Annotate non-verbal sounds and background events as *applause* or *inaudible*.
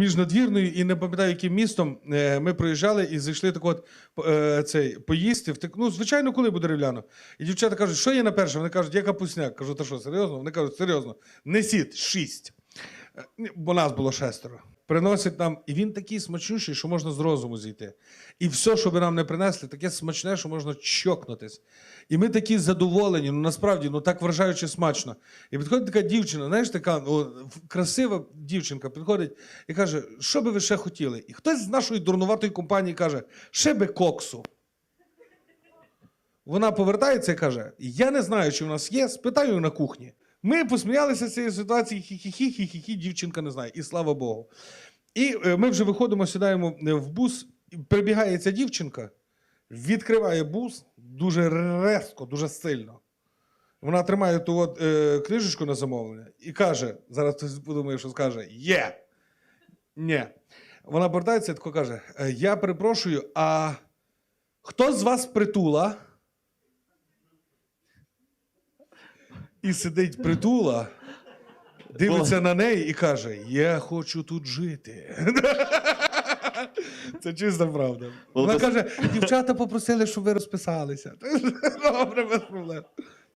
між надвірною і не пам'ятаю, яким містом е, ми проїжджали і зайшли так от е, цей, поїсти. Ну, звичайно, коли буде рівляно. І дівчата кажуть, що є на перше? Вони кажуть, є капусняк. Кажу, та що, серйозно? Вони кажуть, серйозно, несіть, шість. Е, Бо нас було шестеро. Приносять нам, і він такий смачнющий, що можна з розуму зійти. І все, що би нам не принесли, таке смачне, що можна чокнутись. І ми такі задоволені, ну насправді, ну так вражаючи смачно. І підходить така дівчина, знаєш, така ну, красива дівчинка підходить і каже, що би ви ще хотіли? І хтось з нашої дурнуватої компанії каже, ще би коксу. Вона повертається і каже: Я не знаю, чи в нас є, спитаю на кухні. Ми посміялися з цієї ситуації, хі-хі-хі, хі-хі-хі, дівчинка не знає, і слава Богу. І е, ми вже виходимо, сідаємо е, в бус, прибігає ця дівчинка, відкриває бус дуже резко, дуже сильно. Вона тримає ту от, е, книжечку на замовлення і каже: зараз хтось подумає, що скаже Є. Ні. Вона повертається і каже: «Е, Я перепрошую, а хто з вас притула? І сидить притула, дивиться на неї і каже: Я хочу тут жити. Це чиста правда. Вона каже: дівчата попросили, щоб ви розписалися. *laughs* Добре, без проблем.